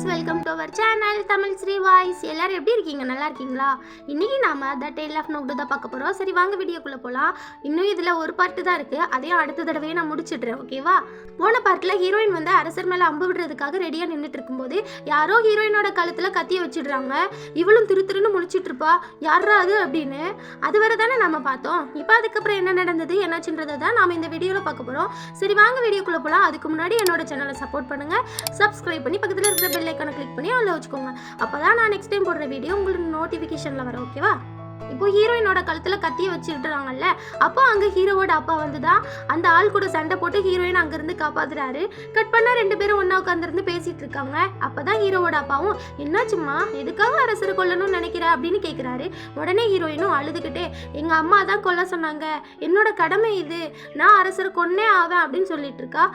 Guys welcome to to our channel Tamil Sri voice எல்லாரும் எப்படி இருக்கீங்க? நல்லா இருக்கீங்களா? இன்னைக்கு நாம த டெய்ல் ஆஃப் நோட்டு தான் பார்க்க போகிறோம் சரி வாங்க வீடியோக்குள்ளே போகலாம் இன்னும் இதில் ஒரு பார்ட்டு தான் இருக்குது அதையும் அடுத்த தடவையே நான் முடிச்சிடுறேன். ஓகேவா போன பார்ட்டில் ஹீரோயின் வந்து அரசர் மேலே அம்பு விடுறதுக்காக ரெடியாக நின்றுட்டு இருக்கும்போது யாரோ ஹீரோயினோட கழுத்தில் கத்தியை வச்சிடுறாங்க. இவளும் திரு திருன்னு முழிச்சிட்டு இருப்பா. யாரா அது அப்படின்னு. அது வரை தானே நம்ம பார்த்தோம். இப்போ அதுக்கப்புறம் என்ன நடந்தது என்னாச்சுன்றதை தான் நாம இந்த வீடியோவில் பார்க்க போகிறோம் சரி வாங்க வீடியோக்குள்ளே போகலாம் அதுக்கு முன்னாடி என்னோட சேனலை சப்போர்ட் பண்ணுங்க. சப்ஸ்கிரைப் பண்ணி பக்கத்தில் இருக்கிற பெல் ஐக்கானை கிளிக் பண்ணி அதில் வச்சுக்கோங்க. அப்போ தான் நான் நெக்ஸ்ட் டைம் போடுற வீடியோ உங்களுக்கு நோட்டிஃபிகேஷனில் வரும் ஓகேவா இப்போ ஹீரோயினோட கழுத்தில் கத்தியை வச்சுக்கிட்டுறாங்கல்ல அப்போ அங்கே ஹீரோவோட அப்பா வந்து தான் அந்த ஆள் கூட சண்டை போட்டு ஹீரோயின் அங்கேருந்து காப்பாத்துறாரு. கட் பண்ணா ரெண்டு பேரும் ஒன்றா உட்காந்துருந்து பேசிட்டு இருக்காங்க. அப்போ தான் ஹீரோவோட அப்பாவும் என்னாச்சும்மா எதுக்காக அரசரை கொல்லணும்னு நினைக்கிற? அப்படின்னு கேட்குறாரு உடனே ஹீரோயினும் அழுதுகிட்டே எங்கள் அம்மா தான் கொல்ல சொன்னாங்க. என்னோட கடமை இது. நான் அரசரை கொன்னே ஆவேன் அப்படின்னு சொல்லிட்டு இருக்கா.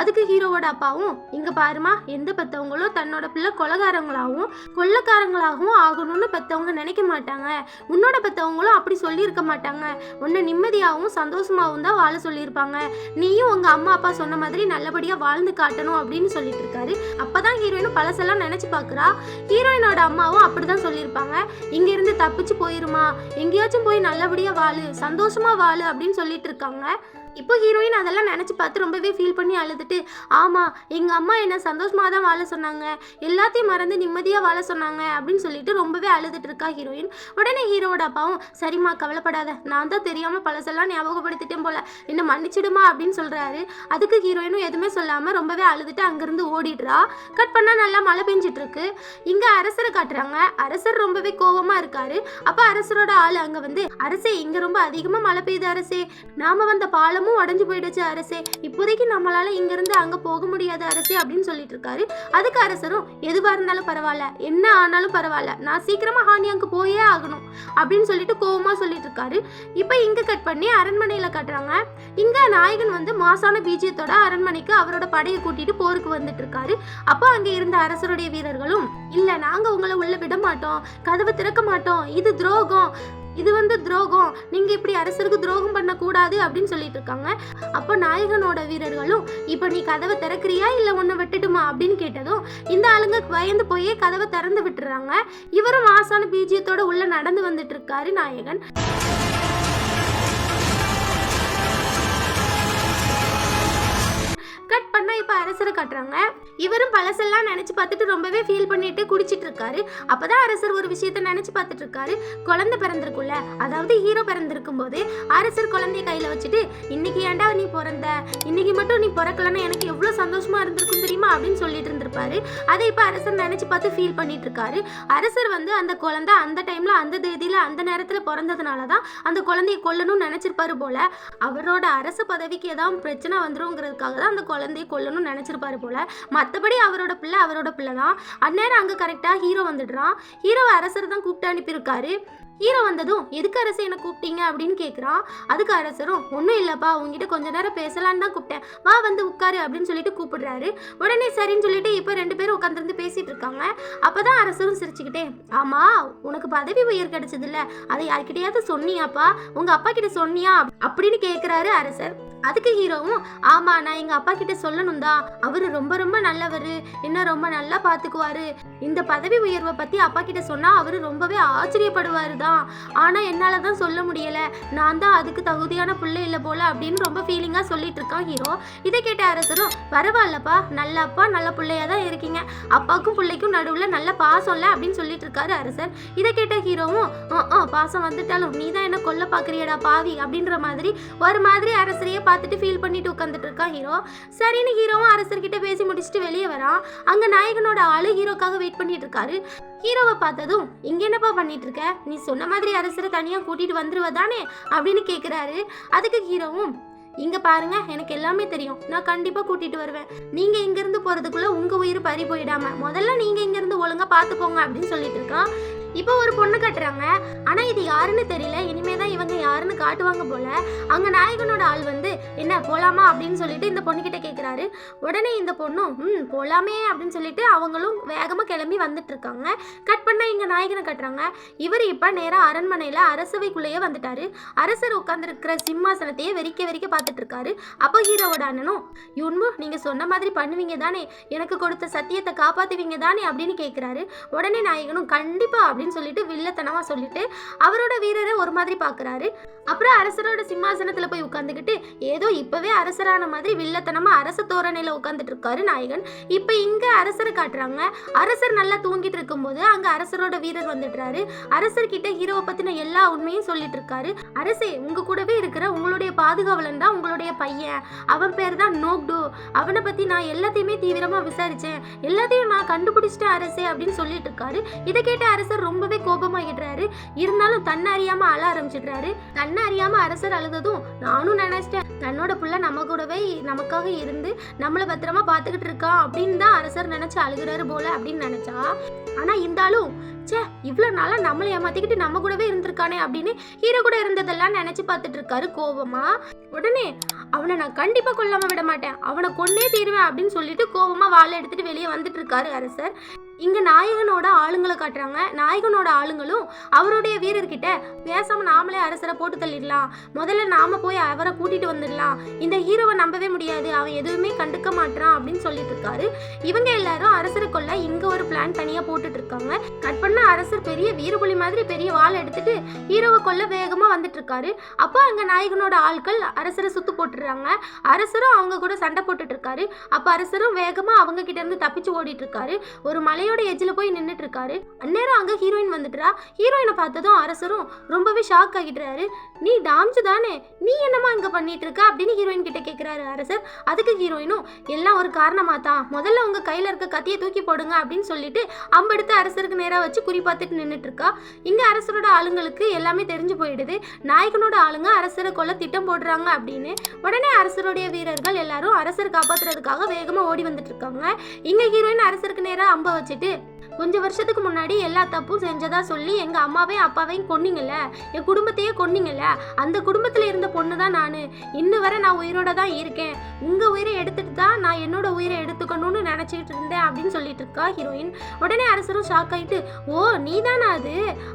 அதுக்கு ஹீரோவோட அப்பாவும் இங்க பாருமா எந்த பெத்தவங்களும் தன்னோட பிள்ளை கொலகாரங்களாகவும் கொள்ளக்காரங்களாகவும் ஆகணும்னு பெற்றவங்க நினைக்க மாட்டாங்க. உன்னோட பெத்தவங்களும் அப்படி சொல்லியிருக்க மாட்டாங்க. உன்னை நிம்மதியாகவும் சந்தோஷமாகவும் தான் வாழ சொல்லியிருப்பாங்க. நீயும் உங்க அம்மா அப்பா சொன்ன மாதிரி நல்லபடியா வாழ்ந்து காட்டணும் அப்படின்னு சொல்லிட்டு இருக்காரு. அப்பதான் ஹீரோயினும் பழசெல்லாம் நினைச்சு பாக்குறா. ஹீரோயினோட அம்மாவும் அப்படிதான் சொல்லியிருப்பாங்க. இங்க இருந்து தப்பிச்சு போயிருமா? எங்கேயாச்சும் போய் நல்லபடியா வாழு சந்தோஷமா வாழு அப்படின்னு சொல்லிட்டு இருக்காங்க. இப்போ ஹீரோயின் அதெல்லாம் நினச்சி பார்த்து ரொம்பவே ஃபீல் பண்ணி அழுதுட்டு ஆமாம் எங்கள் அம்மா என்னை சந்தோஷமாக தான் வாழ சொன்னாங்க. எல்லாத்தையும் மறந்து நிம்மதியாக வாழ சொன்னாங்க. அப்படின்னு சொல்லிட்டு ரொம்பவே அழுதுட்டு இருக்கா ஹீரோயின் உடனே ஹீரோட அப்பாவும் சரிம்மா கவலைப்படாத. நான் தான் தெரியாமல் பழசெல்லாம் ஞாபகப்படுத்திட்டேன் போல. என்ன மன்னிச்சிடுமா? அப்படின்னு சொல்கிறாரு அதுக்கு ஹீரோயினும் எதுவுமே சொல்லாமல் ரொம்பவே அழுதுட்டு அங்கேருந்து ஓடிடுறா. கட் பண்ணால் நல்லா மழை பெஞ்சிட்ருக்கு. இங்கே அரசரை காட்டுறாங்க. அரசர் ரொம்பவே கோவமாக இருக்காரு. அப்போ அரசரோட ஆள் அங்கே வந்து அரசே இங்கே ரொம்ப அதிகமாக மழை பெய்யுது அரசே. நாம வந்த பாலமும் உடஞ்சு போயிடுச்சு அரசே. இப்போதைக்கு நம்மளால இங்கேருந்து அங்கே அங்க போக முடியாது அரசே அப்படின்னு சொல்லிட்டு இருக்காரு. அதுக்கு அரசரும் எதுவா இருந்தாலும் பரவாயில்ல. என்ன ஆனாலும் பரவாயில்ல. நான் சீக்கிரமா ஹானியாங்கு போயே ஆகணும். அப்படின்னு சொல்லிட்டு கோவமா சொல்லிட்டு இருக்காரு. இப்போ இங்க கட் பண்ணி அரண்மனையில கட்டுறாங்க. இங்க நாயகன் வந்து மாசான பீஜியத்தோட அரண்மனைக்கு அவரோட படையை கூட்டிட்டு போருக்கு வந்துட்டு இருக்காரு. அப்போ அங்க இருந்த அரசருடைய வீரர்களும் இல்ல நாங்க உங்களை உள்ள விட மாட்டோம். கதவை திறக்க மாட்டோம். இது துரோகம். இது வந்து துரோகம். நீங்க இப்படி அரசருக்கு துரோகம் பண்ண கூடாது அப்படின்னு சொல்லிட்டு இருக்காங்க. அப்போ நாயகனோட வீரர்களும் இப்போ நீ கதவை திறக்கிறியா? இல்ல உன்னை விட்டுட்டுமா? அப்படின்னு கேட்டதும் இந்த ஆளுங்க பயந்து போயே கதவை திறந்து விட்டுறாங்க. இவரும் மாசான பீஜியத்தோட உள்ள நடந்து வந்துட்டு இருக்காரு நாயகன். அரசரை காட்டுறாங்க. இவரும் பழசெல்லாம் நினைச்சு பார்த்துட்டு ரொம்பவே ஃபீல் பண்ணிட்டு குடிச்சிட்டு இருக்காரு. அப்பதான் அரசர் ஒரு விஷயத்த நினைச்சு பார்த்துட்டு இருக்காரு. குழந்தை பிறந்திருக்குல்ல அதாவது ஹீரோ பிறந்திருக்கும் போது அரசர் குழந்தைய கையில வச்சுட்டு இன்னைக்கு ஏண்டா நீ பிறந்த? இன்னைக்கு மட்டும் நீ பிறக்கலன்னா எனக்கு எவ்வளவு சந்தோஷமா இருந்திருக்கும் தெரியுமா? அப்படின்னு சொல்லிட்டு இருந்திருப்பாரு. அதை இப்போ அரசர் நினைச்சு பார்த்து ஃபீல் பண்ணிட்டு இருக்காரு. அரசர் வந்து அந்த குழந்தை அந்த டைம்ல அந்த தேதியில அந்த நேரத்துல பிறந்ததுனால தான் அந்த குழந்தைய கொல்லணும்னு நினைச்சிருப்பாரு போல. அவரோட அரசு பதவிக்கு ஏதாவது பிரச்சனை வந்துருங்கிறதுக்காக தான் அந்த குழந்தைய கொல்லணும்னு நினச்சிருப்பாரு போல. மற்றபடி அவரோட பிள்ளை அவரோட பிள்ளை தான் அந்நேரம் அங்கே கரெக்டாக ஹீரோ வந்துடுறான். ஹீரோ அரசர் தான் கூப்பிட்டு அனுப்பியிருக்காரு. ஹீரோ வந்ததும் எதுக்கு அரசு என்னை கூப்பிட்டீங்க? அப்படின்னு கேட்குறான் அதுக்கு அரசரும் ஒன்றும் இல்லைப்பா உங்ககிட்ட கொஞ்ச நேரம் பேசலான்னு தான் கூப்பிட்டேன். வா வந்து உட்காரு அப்படின்னு சொல்லிட்டு கூப்பிடுறாரு. உடனே சரின்னு சொல்லிட்டு இப்போ ரெண்டு பேரும் உட்காந்துருந்து பேசிகிட்டு இருக்காங்க. அப்போ தான் அரசரும் சிரிச்சுக்கிட்டே ஆமா உனக்கு பதவி உயர் கிடைச்சதில்ல. அதை யார்கிட்டயாவது சொன்னியாப்பா? உங்கள் அப்பா கிட்ட சொன்னியா? அப்படின்னு கேட்குறாரு அரசர். அதுக்கு ஹீரோவும் ஆமா நான் எங்க அப்பா கிட்ட சொல்லணும் தான் அவரு ரொம்ப ரொம்ப நல்லவர். என்ன ரொம்ப நல்லா பாத்துக்குவாரு. இந்த பதவி உயர்வை பத்தி அப்பா கிட்ட சொன்னா அவரு ரொம்பவே ஆச்சரியப்படுவாரு தான் ஆனா என்னால தான் சொல்ல முடியல. நான் தான் அதுக்கு தகுதியான பிள்ளை இல்லை போல அப்படின்னு ரொம்ப ஃபீலிங்கா சொல்லிட்டு இருக்கான் ஹீரோ. இதை கேட்ட அரசரும் பரவாயில்லப்பா. நல்ல அப்பா நல்ல பிள்ளையா தான் இருக்கீங்க. அப்பாவுக்கும் பிள்ளைக்கும் நடுவுல நல்ல பாசம் இல்ல அப்படின்னு சொல்லிட்டு இருக்காரு அரசர். இதை கேட்ட ஹீரோவும் ஆ பாசம் வந்துட்டாலும் நீ தான் என்ன கொல்ல பாக்குறியடா பாவி அப்படின்ற மாதிரி ஒரு மாதிரி அரசரையே பார்த்துட்டு ஃபீல் பண்ணிட்டு உட்காந்துட்டு இருக்கான் ஹீரோ? சரின்னு ஹீரோவும் அரசர்கிட்ட பேசி முடிச்சுட்டு வெளியே வரான் அங்க நாயகனோட ஆளு ஹீரோக்காக வெயிட் பண்ணிட்டு இருக்காரு. ஹீரோவை பார்த்ததும் இங்க என்னப்பா பண்ணிட்டு இருக்க? நீ சொன்ன மாதிரி அரசரை தனியா கூட்டிட்டு வந்துருவ தானே? அப்படின்னு கேக்குறாரு. அதுக்கு ஹீரோவும் இங்க பாருங்க எனக்கு எல்லாமே தெரியும். நான் கண்டிப்பா கூட்டிட்டு வருவேன். நீங்க இங்க இருந்து போறதுக்குள்ள உங்க உயிர் பறி போயிடாம முதல்ல நீங்க இங்க இருந்து ஒழுங்கா பாத்துக்கோங்க அப்படின்னு சொல்லிட்டு இருக்கான். இப்போ ஒரு பொண்ணு கட்டுறாங்க. ஆனா இது யாருன்னு தெரியல. இனிமே தான் இவங்க யாருன்னு காட்டுவாங்க போல. அங்க நாயகனோட ஆள் வந்து என்ன போலாமா? அப்படின்னு சொல்லிட்டு இந்த பொண்ணுக்கிட்ட கேட்குறாரு உடனே இந்த பொண்ணும் ம் போலாமே அப்படின்னு சொல்லிட்டு அவங்களும் வேகமா கிளம்பி வந்துட்டு இருக்காங்க கட் பண்ண இங்க நாயகனை கட்டுறாங்க. இவர் இப்ப நேராக அரண்மனையில அரசவைக்குள்ளேயே வந்துட்டாரு. அரசர் உட்கார்ந்துருக்கிற சிம்மாசனத்தையே வெறிக்க வெறிக்க பார்த்துட்டு இருக்காரு அப்போ ஹீரோவோட அண்ணனும் யுன்மு நீங்க சொன்ன மாதிரி பண்ணுவீங்க தானே எனக்கு கொடுத்த சத்தியத்தை காப்பாத்துவீங்க தானே அப்படின்னு கேட்குறாரு உடனே நாயகனும் கண்டிப்பா அப்படின்னு சொல்லிட்டு வில்லத்தனமா சொல்லிட்டு அவரோட வீரரை ஒரு மாதிரி பார்க்கறாரு அப்புறம் அரசரோட சிம்மாசனத்துல போய் உட்காந்துக்கிட்டு ஏதோ இப்பவே அரசரான மாதிரி வில்லத்தனமா அரச தோரணையில உட்காந்துட்டு இருக்காரு நாயகன். இப்போ இங்க அரசரை காட்டுறாங்க. அரசர் நல்லா தூங்கிட்டு இருக்கும்போது அங்க அரசரோட வீரர் வந்துடுறாரு. அரசர்கிட்ட ஹீரோவை பத்தின எல்லா உண்மையும் சொல்லிட்டு இருக்காரு. அரசே உங்க கூடவே இருக்கிற உங்களுடைய பாதுகாவலன் தான் உங்களுடைய பையன். அவன் பேர் தான் நோக்டோ. அவனை பத்தி நான் எல்லாத்தையுமே தீவிரமா விசாரிச்சேன். எல்லாத்தையும் நான் கண்டுபிடிச்சிட்டேன் அரசே அப்படின்னு சொல்லிட்டு இருக்காரு. இதை கேட்ட அரசர் ரொம்பவே கோபமாகிடுறாரு இருந்தாலும் தன்னை அறியாம அழ ஆரம்பிச்சிடுறாரு. தன்னை அறியாம அரசர் அழுததும் நானும் நினைச்சிட்டேன். தன்னோட புள்ள நம்ம கூடவே நமக்காக இருந்து நம்மளை பத்திரமா பார்த்துக்கிட்டு இருக்கா அப்படின்னு தான் அரசர் நினைச்சு அழுகுறாரு போல அப்படின்னு நினைச்சா. ஆனா இருந்தாலும் ச்சே இவ்வளோ நாளாக நம்மளை ஏமாத்திக்கிட்டு நம்ம கூடவே இருந்திருக்கானே அப்படின்னு ஹீரோ கூட இருந்ததெல்லாம் நினச்சி பார்த்துட்டு இருக்காரு கோபமா உடனே அவனை நான் கண்டிப்பாக கொல்லாமல் விட மாட்டேன். அவனை கொன்னே தீருவேன் அப்படின்னு சொல்லிட்டு கோபமாக வாளை எடுத்துட்டு வெளியே வந்துட்டு இருக்காரு அரசர். இங்கே நாயகனோட ஆளுங்களை காட்டுறாங்க. நாயகனோட ஆளுங்களும் அவருடைய வீரர்கிட்ட பேசாமல் நாமளே அரசரை போட்டு தள்ளிடலாம். முதல்ல நாம போய் அவரை கூட்டிட்டு வந்துடலாம். இந்த ஹீரோவை நம்பவே முடியாது. அவன் எதுவுமே கண்டுக்க மாட்டான் அப்படின்னு சொல்லிட்டு இருக்காரு. இவங்க எல்லாரும் அரசரை கொல்ல இங்கே ஒரு பிளான் தனியாக போட்டுட்டு இருக்காங்க. கட் பண்ண அரசர் பெரிய வீரபுலி மாதிரி பெரிய வாள் எடுத்துட்டு ஹீரோவை கொல்ல வேகமா வந்துட்டு இருக்காரு அப்போ அங்க நாயகனோட ஆட்கள் அரசரை சுத்து போட்டுடுறாங்க அரசரும் அவங்க கூட சண்டை போட்டுட்டு இருக்காரு அப்போ அரசரும் வேகமா அவங்க கிட்ட இருந்து தப்பிச்சு ஓடிட்டு இருக்காரு ஒரு மலையோட எஜ்ஜில் போய் நின்றுட்டு இருக்காரு அந்நேரம் அங்க ஹீரோயின் வந்துட்டுறா ஹீரோயினை பார்த்ததும் அரசரும் ரொம்பவே ஷாக் ஆகிடுறாரு. நீ டாம்ஜு தானே? நீ என்னமா இங்க பண்ணிட்டு இருக்க அப்படின்னு ஹீரோயின் கிட்ட கேக்குறாரு அரசர். அதுக்கு ஹீரோயினும் எல்லாம் ஒரு காரணமா தான் முதல்ல உங்க கையில இருக்க கத்தியை தூக்கி போடுங்க அப்படின்னு சொல்லிட்டு அம்பெடுத்து அரசருக்கு நேராக வச்சு குறி பார்த்துட்டு நின்றுட்டு இருக்கா? இங்கே அரசரோட ஆளுங்களுக்கு எல்லாமே தெரிஞ்சு போயிடுது. நாயகனோட ஆளுங்க அரசரை கொல்ல திட்டம் போடுறாங்க அப்படின்னு. உடனே அரசருடைய வீரர்கள் எல்லாரும் அரசர் காப்பாற்றுறதுக்காக வேகமாக ஓடி வந்துட்டு இருக்காங்க. இங்கே ஹீரோயின் அரசருக்கு நேராக அம்ப வச்சுட்டு கொஞ்ச வருஷத்துக்கு முன்னாடி எல்லா தப்பும் செஞ்சதா சொல்லி எங்க அம்மாவையும் அப்பாவையும் கொன்னீங்கல்ல? என் குடும்பத்தையே கொன்னீங்கல்ல? அந்த குடும்பத்துல இருந்த பொண்ணு தான் நான். இன்ன வரை நான் உயிரோட தான் இருக்கேன். உங்க உயிரை எடுத்துட்டு தான் நான் என்னோட உயிரை எடுத்துக்கணும்னு நினைச்சிட்டு இருந்தேன் அப்படின்னு சொல்லிட்டு இருக்கா ஹீரோயின். உடனே அரசரும் ஷாக் ஆயிட்டு ஓ நீ தானா அது?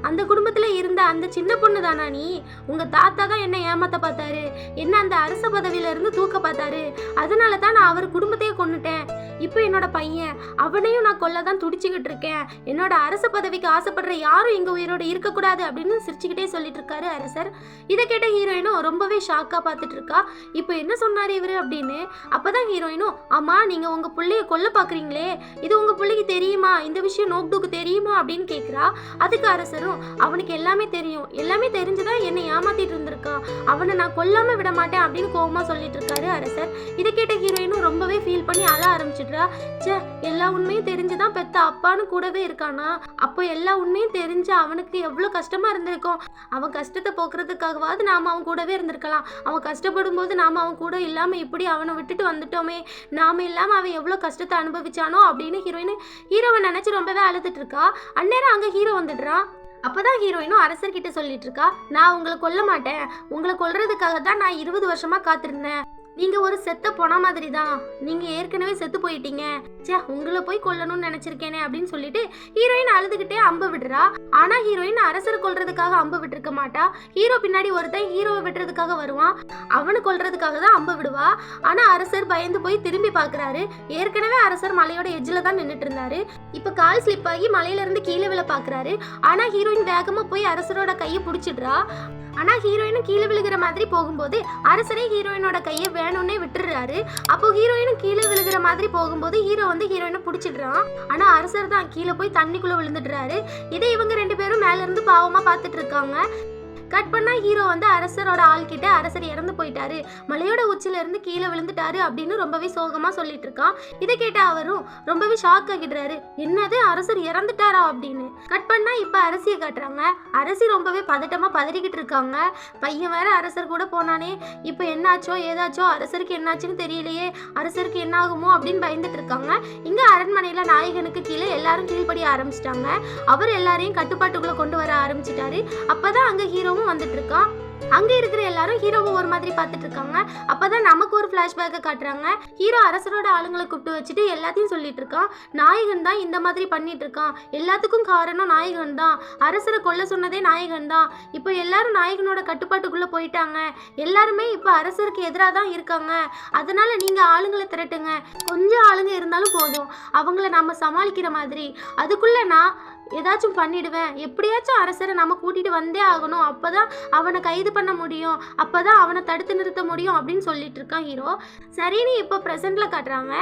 அந்த குடும்பத்துல இருந்த அந்த சின்ன பொண்ணு தானா நீ? உங்க தாத்தா தான் என்ன ஏமாத்த பார்த்தாரு. என்ன அந்த அரச பதவியில இருந்து தூக்க பார்த்தாரு? அதனால தான் நான் அவர் குடும்பத்தையே கொன்னுட்டேன். இப்போ என்னோட பையன். அவனையும் நான் கொல்ல தான் துடிச்சுக்கிட்டு இருக்கேன். என்னோட அரச பதவிக்கு ஆசைப்படுற யாரும் எங்க உயிரோட இருக்கக்கூடாது அப்படின்னு சிரிச்சுக்கிட்டே சொல்லிட்டு இருக்காரு அரசர். இதை கேட்ட ஹீரோயினும் ரொம்பவே ஷாக்கா பார்த்துட்டு இருக்கா இப்போ என்ன சொன்னார் இவரு அப்படின்னு? அப்பதான் ஹீரோயினும் ஆமா நீங்க உங்க பிள்ளைய கொல்ல பாக்குறீங்களே. இது உங்க பிள்ளைக்கு தெரியுமா? இந்த விஷயம் நோக்டுக்கு தெரியுமா? அப்படின்னு கேக்குறா. அதுக்கு அரசரும் அவனுக்கு எல்லாமே தெரியும். எல்லாமே தெரிஞ்சுதான் என்னை ஏமாத்திட்டு இருந்திருக்கான் அவனை நான் கொல்லாம விட மாட்டேன் அப்படின்னு கோபமாக சொல்லிட்டு இருக்காரு அரசர். இதை கேட்ட ஹீரோயினும் ரொம்பவே ஃபீல் பண்ணி அழ ஆரம்பிச்சிடுறா. ச்சே எல்லா உண்மையும் தெரிஞ்சுதான் பெத்த அப்பான்னு கூடவே இருக்கானா? அப்போ எல்லா உண்மையும் தெரிஞ்சு அவனுக்கு எவ்வளோ கஷ்டமா இருந்திருக்கும். அவன் கஷ்டத்தை போக்குறதுக்காகவாவது நாம அவன் கூடவே இருந்திருக்கலாம். அவன் கஷ்டப்படும் போது நாம அவன் கூட இல்லாம இப்படி அவனை விட்டுட்டு வந்துட்டோமே. நாம இல்லாம அவன் எவ்வளோ கஷ்டத்தை அனுபவிச்சானோ அப்படின்னு ஹீரோயின் ஹீரோவை நினைச்சு ரொம்பவே அழுதுட்டு இருக்கா. அந்நேரம் அங்க ஹீரோ வந்துடுறான் அப்பதான் ஹீரோயினும் அரசர்கிட்ட சொல்லிட்டு இருக்கா. நான் உங்களை கொல்ல மாட்டேன். உங்களை கொல்றதுக்காக தான் நான் இருபது வருஷமா காத்திருந்தேன். நீங்க ஒரு செத்த பொண மாதிரி தான் நீங்க ஏற்கனவே செத்து போயிட்டீங்க. ச்சே உங்களை போய் கொல்லணும்னு நினைச்சிருக்கேனே அப்படின்னு சொல்லிட்டு ஹீரோயின் அழுதுகிட்டே அம்பு விடுறா. ஆனா ஹீரோயின் அரசர் கொல்றதுக்காக அம்பு விட்டுருக்க மாட்டா. ஹீரோ பின்னாடி ஒருத்தன் ஹீரோவை விட்டுறதுக்காக வருவான். அவனு கொல்றதுக்காக தான் அம்பு விடுவா. ஆனா அரசர் பயந்து போய் திரும்பி பார்க்கறாரு ஏற்கனவே அரசர் மலையோட எட்ஜில் தான் நின்றுட்டு இருந்தாரு இப்ப கால் ஸ்லிப் ஆகி மலையில இருந்து கீழே விழ பாக்குறாரு. ஆனா ஹீரோயின் வேகமா போய் அரசரோட கையை பிடிச்சிடுறா. ஆனால் ஹீரோயினும் கீழே விழுகிற மாதிரி போகும்போது அரசரே ஹீரோயினோட கையை வேணும்னே விட்டுறாரு அப்போ ஹீரோயினும் கீழே விழுகிற மாதிரி போகும்போது ஹீரோ வந்து ஹீரோயினை பிடிச்சிடுறான். ஆனால் அரசர் தான் கீழே போய் தண்ணிக்குள்ளே விழுந்துடுறாரு. இதை இவங்க ரெண்டு பேரும் மேலேருந்து இருந்து பார்த்துட்டு இருக்காங்க. கட் பண்ணா ஹீரோ வந்து அரசரோட ஆள் கிட்ட அரசர் இறந்து போயிட்டாரு. மலையோட உச்சில இருந்து கீழே விழுந்துட்டாரு அப்படின்னு ரொம்பவே சோகமா சொல்லிட்டு இருக்கான். இதை கேட்ட அவரும் ரொம்பவே ஷாக் ஆகிடுறாரு. என்னது அரசர் இறந்துட்டாரா அப்படின்னு. கட் பண்ணா இப்ப அரசியை காட்டுறாங்க. அரசி ரொம்பவே பதட்டமா பதறிக்கிட்டு இருக்காங்க. பையன் வேற அரசர் கூட போனானே. இப்போ என்னாச்சோ ஏதாச்சோ அரசருக்கு என்னாச்சுன்னு தெரியலையே. அரசருக்கு என்ன ஆகுமோ அப்படின்னு பயந்துட்டு இருக்காங்க. இங்க அரண்மனையில நாயகனுக்கு கீழே எல்லாரும் கீழ்ப்படிய ஆரம்பிச்சிட்டாங்க. அவர் எல்லாரையும் கட்டுப்பாட்டுக்குள்ள கொண்டு வர ஆரம்பிச்சிட்டாரு. அப்பதான் அங்க ஹீரோவும் வந்துட்டு இருக்கான் அங்க இருக்கிற எல்லாரும் ஹீரோவை ஒரு மாதிரி பார்த்துட்டு இருக்காங்க அப்பதான் நமக்கு ஒரு ஃபிளாஷ்பேக்கை காட்டுறாங்க. ஹீரோ அரசரோட ஆளுங்களை கூப்பிட்டு வச்சுட்டு எல்லாத்தையும் சொல்லிட்டு இருக்கான் நாயகன் தான் இந்த மாதிரி பண்ணிட்டு இருக்கான் எல்லாத்துக்கும் காரணம் நாயகன் தான். அரசரை கொல்ல சொன்னதே நாயகன் தான். இப்போ எல்லாரும் நாயகனோட கட்டுப்பாட்டுக்குள்ள போயிட்டாங்க. எல்லாருமே இப்போ அரசருக்கு எதிராக தான் இருக்காங்க. அதனால நீங்க ஆளுங்களை திரட்டுங்க. கொஞ்சம் ஆளுங்க இருந்தாலும் போதும். அவங்கள நம்ம சமாளிக்கிற மாதிரி. அதுக்குள்ள நான் ஏதாச்சும் பண்ணிடுவேன். எப்படியாச்சும் அரசரை நம்ம கூட்டிட்டு வந்தே ஆகணும். அப்பதான் அவனை கைது பண்ண முடியும். அப்பதான் அவனை தடுத்து நிறுத்த முடியும் அப்படின்னு சொல்லிட்டு இருக்கான் ஹீரோ. சரின்னு இப்போ ப்ரெசென்ட்ல காட்டுறாங்க.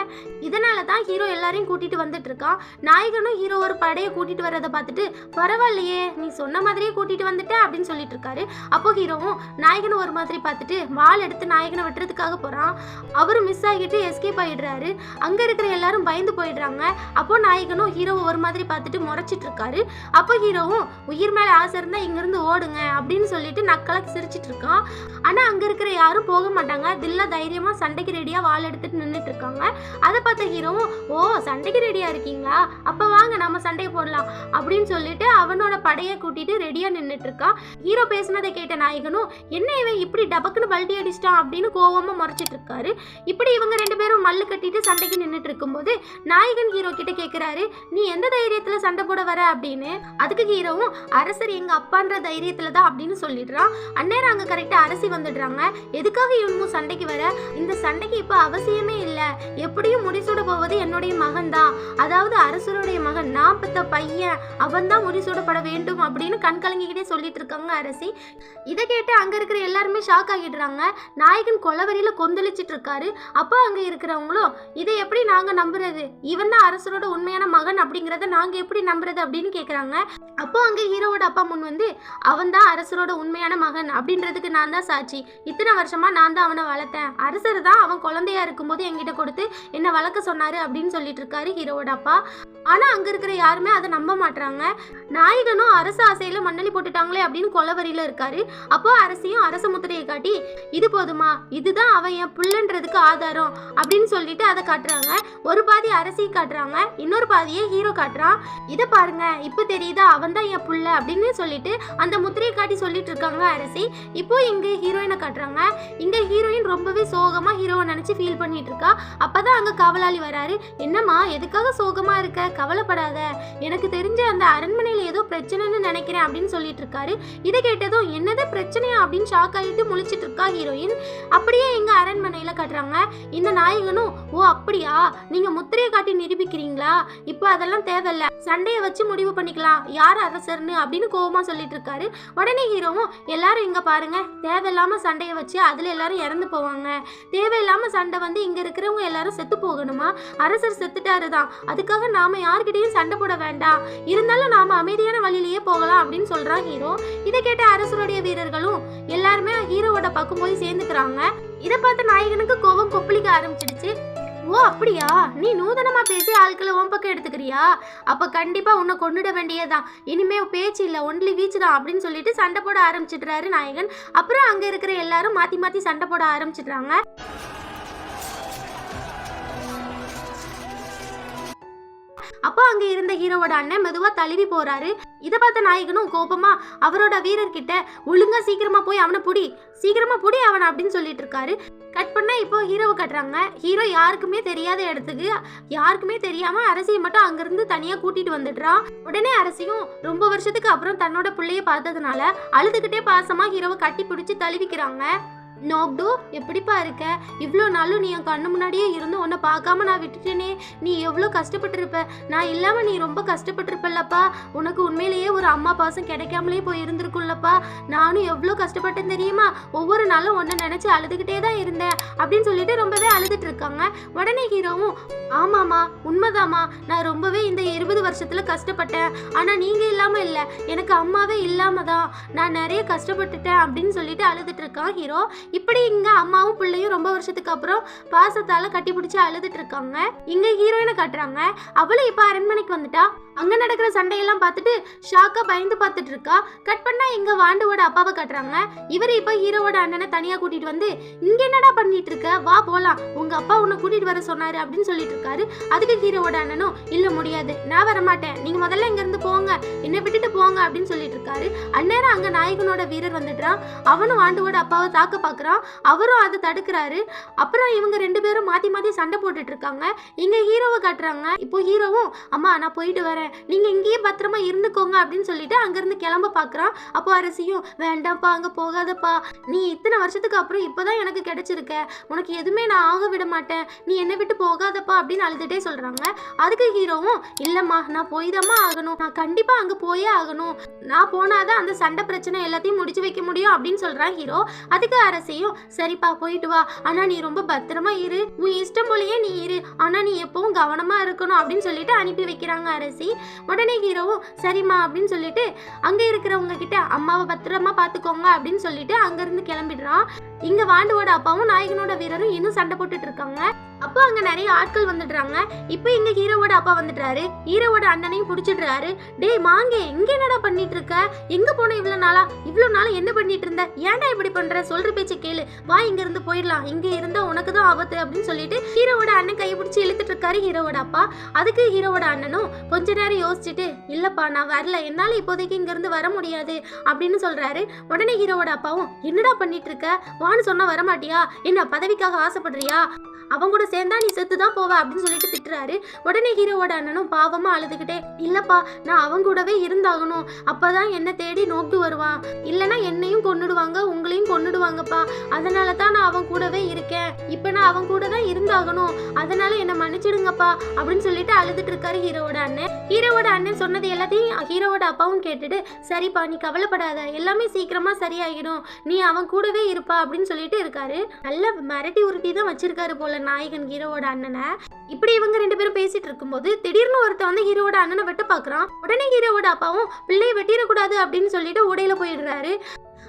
இதனால தான் ஹீரோ எல்லாரையும் கூட்டிட்டு வந்துட்டு இருக்கான். நாயகனும் ஹீரோ ஒரு படையை கூட்டிட்டு வர்றதை பார்த்துட்டு பரவாயில்லையே நீ சொன்ன மாதிரியே கூட்டிட்டு வந்துட்ட அப்படின்னு சொல்லிட்டு இருக்காரு. அப்போ ஹீரோவும் நாயகனை ஒரு மாதிரி பார்த்துட்டு வாள் எடுத்து நாயகனை வெட்டுறதுக்காக போறான். அவரும் மிஸ் ஆகிட்டு எஸ்கேப் ஆயிடுறாரு. அங்க இருக்கிற எல்லாரும் பயந்து போயிடுறாங்க. அப்போ நாயகனும் ஹீரோவை ஒரு மாதிரி பார்த்துட்டு முறைச்சிட்டு இருக்காரு. அப்போ ஹீரோவும் உயிர் மேலே ஆசை இருந்தால் இங்கேருந்து ஓடுங்க அப்படின்னு சொல்லிட்டு நக்கலா சிரிச்சிட்டு இருக்கான். ஆனா அங்க இருக்கிற யாரும் போக மாட்டாங்க. தில்லா தைரியமா சண்டைக்கு ரெடியாக வாள் எடுத்துட்டு நின்னுட்டு இருக்காங்க. அதை பார்த்த ஹீரோவும் ஓ சண்டைக்கு ரெடியாக இருக்கீங்களா? அப்போ வாங்க நம்ம சண்டை போடலாம் அப்படின்னு சொல்லிட்டு அவனோட படையை கூட்டிட்டு ரெடியாக நின்றுட்டு இருக்கான் ஹீரோ பேசுனதை கேட்ட நாயகனும் என்ன இவன் இப்படி டபக்குன்னு பல்டி அடிச்சிட்டான் அப்படின்னு கோவமாக முறைச்சிட்டு இருக்காரு. இப்படி இவங்க ரெண்டு பேரும் மல்லு கட்டிட்டு சண்டைக்கு நின்றுட்டு இருக்கும்போது நாயகன் ஹீரோ கிட்ட கேட்குறாரு நீ எந்த தைரியத்தில் சண்டை போட வர? அப்படின்னு அதுக்கு ஹீரோவும் அரசர் எங்க அப்பான்ற தைரியத்துல தான் அப்படின்னு சொல்லிடுறான். அந்நேரம் அங்க கரெக்டா அரசி வந்துடுறாங்க. எதுக்காக இவனும் சண்டைக்கு வர? இந்த சண்டைக்கு இப்ப அவசியமே இல்லை. எப்படியும் முடிசூட போவது என்னுடைய மகன் தான். அதாவது அரசருடைய மகன். நான் பெத்த பையன். அவன் தான் முடிசூடப்பட வேண்டும் அப்படின்னு கண் கலங்கிக்கிட்டே சொல்லிட்டு இருக்காங்க அரசி. இதை கேட்டு அங்க இருக்கிற எல்லாருமே ஷாக் ஆகிடுறாங்க. நாயகன் கொலவரியில கொந்தளிச்சிட்டு இருக்காரு. அப்போ அங்க இருக்கிறவங்களும் இதை எப்படி நாங்க நம்புறது? இவன் தான் அரசரோட உண்மையான மகன் அப்படிங்கறத நாங்க எப்படி நம்புறது அப்படின்னு அப்படின்னு கேட்குறாங்க அப்போ அங்க ஹீரோவோட அப்பா முன் வந்து அவன் தான் அரசரோட உண்மையான மகன் அப்படின்றதுக்கு நான் தான் சாட்சி. இத்தனை வருஷமா நான் தான் அவனை வளர்த்தேன். அரசர் தான் அவன் குழந்தையா இருக்கும்போது என்கிட்ட கொடுத்து என்ன வளர்க்க சொன்னாரு அப்படின்னு சொல்லிட்டு இருக்காரு ஹீரோவோட அப்பா. ஆனால் அங்கே இருக்கிற யாருமே அதை நம்ப மாட்றாங்க. நாயகனும் அரசு ஆசையில் மண்ணலி போட்டுட்டாங்களே அப்படின்னு கொலவரியில் இருக்காரு. அப்போ அரசியும் அரச முத்திரையை காட்டி இது போதுமா? இதுதான் அவன் என் புள்ளன்றதுக்கு ஆதாரம். அப்படின்னு சொல்லிட்டு அதை காட்டுறாங்க. ஒரு பாதி அரசி காட்டுறாங்க இன்னொரு பாதியை ஹீரோ காட்டுறான். இதை பாருங்க இப்போ தெரியுதா? அவன் தான் என் புள்ள. அப்படின்னு சொல்லிட்டு அந்த முத்திரையை காட்டி சொல்லிட்டு இருக்காங்க அரசி. இப்போ இங்கே ஹீரோயினை காட்டுறாங்க. இங்கே ஹீரோயின் ரொம்பவே சோகமாக ஹீரோவை நினச்சி ஃபீல் பண்ணிட்டு இருக்கா. அப்போ தான் அங்கே காவலாளி வராரு. என்னம்மா எதுக்காக சோகமாக இருக்க? கவலைப்படாத. எனக்கு தெரிஞ்ச அந்த அரண்மனையில் ஏதோ பிரச்சனைன்னு நினைக்கிறேன் அப்படின்னு சொல்லிட்டு இருக்காரு இதை கேட்டதும் என்னது பிரச்சனையா? அப்படின்னு ஷாக் ஆகிட்டு முழிச்சிட்டு இருக்கா ஹீரோயின் அப்படியே எங்க அரண்மனையில் கட்டுறாங்க. இந்த நாயகனும் ஓ அப்படியா? நீங்க முத்திரையை காட்டி நிரூபிக்கிறீங்களா? இப்போ அதெல்லாம் தேவையில்ல. சண்டையை வச்சு முடிவு பண்ணிக்கலாம். யார் அரசர்னு? அப்படின்னு கோபமாக சொல்லிட்டு இருக்காரு உடனே ஹீரோவும் எல்லாரும் இங்க பாருங்க. தேவையில்லாம சண்டையை வச்சு அதுல எல்லாரும் இறந்து போவாங்க. தேவையில்லாம சண்டை வந்து இங்க இருக்கிறவங்க எல்லாரும் செத்து போகணுமா? அரசர் செத்துட்டாரு தான் அதுக்காக நாம யார்கிட்டயும் சண்டை போட வேண்டாம். இருந்தாலும் நாம அமைதியான வழியிலேயே போகலாம் அப்படின்னு சொல்றான் ஹீரோ. இதை கேட்ட அரசருடைய வீரர்களும் எல்லாருமே ஹீரோவோட பக்கம் போய் சேர்ந்துக்கிறாங்க. இதை பார்த்த நாயகனுக்கு கோபம் கொப்பளிக்க ஆரம்பிச்சிடுச்சு. ஓ அப்படியா? நீ நூதனமா பேசி ஆட்களை உன் பக்கம் எடுத்துக்கிறியா? அப்ப கண்டிப்பா உன்னை கொண்டுட வேண்டியதுதான். இனிமே பேச்சு இல்ல ஒன்லி வீச்சு தான் அப்படின்னு சொல்லிட்டு சண்டை போட ஆரம்பிச்சிடுறாரு நாயகன். அப்புறம் அங்க இருக்கிற எல்லாரும் மாத்தி மாத்தி சண்டை போட ஆரம்பிச்சிடுறாங்க. அப்போ அங்க இருந்த ஹீரோவோட அண்ணன் மெதுவா தழுவி போறாரு. இதை பார்த்த நாயகனும் கோபமா அவரோட வீரர்கிட்ட ஒழுங்கா சீக்கிரமா போய் அவனை புடி சீக்கிரமா புடி அவனை அப்படின்னு சொல்லிட்டு இருக்காரு. கட் பண்ணா இப்போ ஹீரோவை கட்டுறாங்க. ஹீரோ யாருக்குமே தெரியாத இடத்துக்கு யாருக்குமே தெரியாம அரசியை மட்டும் அங்கிருந்து தனியா கூட்டிட்டு வந்துடுறான் உடனே அரசியும் ரொம்ப வருஷத்துக்கு அப்புறம் தன்னோட பிள்ளைய பார்த்ததுனால அழுதுகிட்டே பாசமா ஹீரோவை கட்டி பிடிச்சி தழுவிக்கிறாங்க. நோக்டு எப்படிப்பா இருக்க? இவ்வளோ நாளும் நீ என் கண்ணு முன்னாடியே இருந்து உன்னை பார்க்காம நான் விட்டுட்டேனே. நீ எவ்வளோ கஷ்டப்பட்டிருப்ப? நான் இல்லாமல் நீ ரொம்ப கஷ்டப்பட்டிருப்பல்லப்பா. உனக்கு உண்மையிலேயே ஒரு அம்மா பாசம் கிடைக்காமலே போய் இருந்திருக்கும்லப்பா நானும் எவ்வளோ கஷ்டப்பட்டேன் தெரியுமா? ஒவ்வொரு நாளும் உன்னை நினச்சி அழுதுகிட்டே தான் இருந்தேன். அப்படின்னு சொல்லிட்டு ரொம்பவே அழுதுட்டு இருக்காங்க. உடனே ஹீரோவும் ஆமாம்மா உண்மைதாம்மா. நான் ரொம்பவே இந்த இருபது வருஷத்தில் கஷ்டப்பட்டேன். ஆனால் நீங்கள் இல்லாமல் இல்லை. எனக்கு அம்மாவே இல்லாமல் தான். நான் நிறைய கஷ்டப்பட்டுட்டேன். அப்படின்னு சொல்லிட்டு அழுதுட்டு இருக்கான் ஹீரோ. இப்படி இங்க அம்மாவும் பிள்ளையும் ரொம்ப வருஷத்துக்கு அப்புறம் பாசத்தால கட்டி பிடிச்சி அழுதுட்டு இருக்காங்க. இங்க ஹீரோயினை காட்டுறாங்க. அவளும் இப்ப அரண்மனைக்கு வந்துட்டா. அங்க நடக்கிற சண்டையெல்லாம் பார்த்துட்டு ஷாக்கா பயந்து பார்த்துட்டு இருக்கா. கட் பண்ணா இங்க வாண்டுவோட அப்பாவை கட்டுறாங்க. இவர் இப்ப ஹீரோவோட அண்ணனை தனியா கூட்டிட்டு வந்து இங்க என்னடா பண்ணிட்டு இருக்க? வா போலாம். உங்க அப்பா உன்னை கூட்டிட்டு வர சொன்னாரு அப்படின்னு சொல்லிட்டு இருக்காரு. அதுக்கு ஹீரோவோட அண்ணனும் இல்ல முடியாது. நான் வர மாட்டேன் நீங்க முதல்ல இங்க இருந்து போங்க. என்னை விட்டுட்டு போங்க அப்படின்னு சொல்லிட்டு இருக்காரு. அந்நேரம் அங்க நாயகனோட வீரர் வந்துடுறான். அவனும் ஆண்டுவோட அப்பாவை தாக்க பார்க்குறா அவரும் அதை தடுக்கிறாரு. அப்புறம் இவங்க ரெண்டு பேரும் மாத்தி மாத்தி சண்டை போட்டுட்டு இருக்காங்க இங்க ஹீரோவை காட்டுறாங்க. இப்போ ஹீரோவும் அம்மா நான் போயிட்டு வரேன். நீங்க இங்கேயே பத்திரமா இருந்துக்கோங்க அப்படின்னு சொல்லிட்டு அங்கேருந்து கிளம்ப பாக்குறான் அப்போ அரசியும் வேண்டாம்ப்பா அங்க போகாதப்பா. நீ இத்தனை வருஷத்துக்கு அப்புறம் இப்பதான் எனக்கு கிடைச்சிருக்க. உனக்கு எதுவுமே நான் ஆக விட மாட்டேன். நீ என்னை விட்டு போகாதப்பா அப்படின்னு அழுதுட்டே சொல்றாங்க. அதுக்கு ஹீரோவும் இல்லம்மா நான் போய் ஆகணும். நான் கண்டிப்பா அங்க போயே ஆகணும். நான் போனாதான் அந்த சண்டை பிரச்சனை எல்லாத்தையும் முடிச்சு வைக்க முடியும் அப்படின்னு சொல்றான் ஹீரோ. அதுக்கு அரசியும் சரிப்பா போயிட்டு வா. ஆனா நீ ரொம்ப பத்திரமா இரு. உன் இஷ்டம் போலயே நீ இரு. ஆனா நீ எப்பவும் கவனமா இருக்கணும் அப்படின்னு சொல்லிட்டு அனுப்பி வைக்கிறாங்க அரசி. உடனே ஹீரோவும் சரிம்மா அப்படின்னு சொல்லிட்டு அங்க இருக்கிறவங்க கிட்ட அம்மாவை பத்திரமா பாத்துக்கோங்க அப்படின்னு சொல்லிட்டு அங்க இருந்து கிளம்பிடுறான். இங்க வாண்டுவோட அப்பாவும் நாயகனோட வீரரும் இன்னும் சண்டை போட்டுட்டு இருக்காங்க. அப்போ அங்க நிறைய ஆட்கள் வந்துடுறாங்க. இப்போ எங்க ஹீரோவோட அப்பா வந்துடுறாரு. ஹீரோவோட அண்ணனையும் பிடிச்சிடுறாரு. டேய் மாங்கே இங்க என்னடா பண்ணிட்டு இருக்க எங்க போன இவ்வளவு நாளா? இவ்வளவு நாளா என்ன பண்ணிட்டு இருந்த? ஏன்டா இப்படி பண்ற? சொல்ற பேச்ச கேளு. வா இங்க இருந்து போயிடலாம். இங்க இருந்தா உனக்கு தான் ஆபத்து அப்படின்னு சொல்லிட்டு ஹீரோவோட அண்ணன் கையை பிடிச்சி இழுத்துட்டு இருக்காரு ஹீரோவோட அப்பா. அதுக்கு ஹீரோவோட அண்ணனும் கொஞ்ச நேரம் யோசிச்சுட்டு இல்லப்பா நான் வரல. என்னால இப்போதைக்கு இங்க இருந்து வர முடியாது அப்படின்னு சொல்றாரு. உடனே ஹீரோவோட அப்பாவும் என்னடா பண்ணிட்டு இருக்க? வான்னு சொன்னா வரமாட்டியா? என்ன பதவிக்காக ஆசைப்படுறியா? அவங்க கூட சேர்ந்தா நீ செத்து தான் போவ அப்படின்னு சொல்லிட்டு திட்டுறாரு. உடனே ஹீரோவோட அண்ணனும் பாவமா அழுதுகிட்டே இல்லப்பா நான் அவங்க கூடவே இருந்தாகணும். அப்பதான் என்ன தேடி நோக்கு வருவான். இல்லனா என்னையும் கொன்னுடுவாங்க உங்களையும் கொன்னுடுவாங்கப்பா. அதனால தான் நான் அவன் கூடவே இருக்கேன். இப்போ நான் அவன் கூட தான் இருந்தாகணும். அதனால என்ன மன்னிச்சிடுங்கப்பா அப்படின்னு சொல்லிட்டு அழுதுட்டு இருக்காரு ஹீரோவோட அண்ணன். ஹீரோவோட அண்ணன் சொன்னது எல்லாத்தையும் ஹீரோவோட அப்பாவும் கேட்டுட்டு சரிப்பா நீ கவலைப்படாத. எல்லாமே சீக்கிரமா சரியாகிடும் நீ அவன் கூடவே இருப்பா அப்படின்னு சொல்லிட்டு இருக்காரு. நல்ல மிரட்டி உருட்டி தான் வச்சிருக்காரு போல நாயகன் ஹீரோவோட அண்ணனை. இப்படி இவங்க ரெண்டு பேரும் பேசிட்டு இருக்கும்போது திடீர்னு ஒருத்தன் வந்து ஹீரோவோட அண்ணனை வெட்ட பாக்குறான். உடனே ஹீரோவோட அப்பாவும் பிள்ளையை வெட்டிடக்கூடாது அப்படின்னு சொல்லிட்டு உடையில போயிடுறாரு.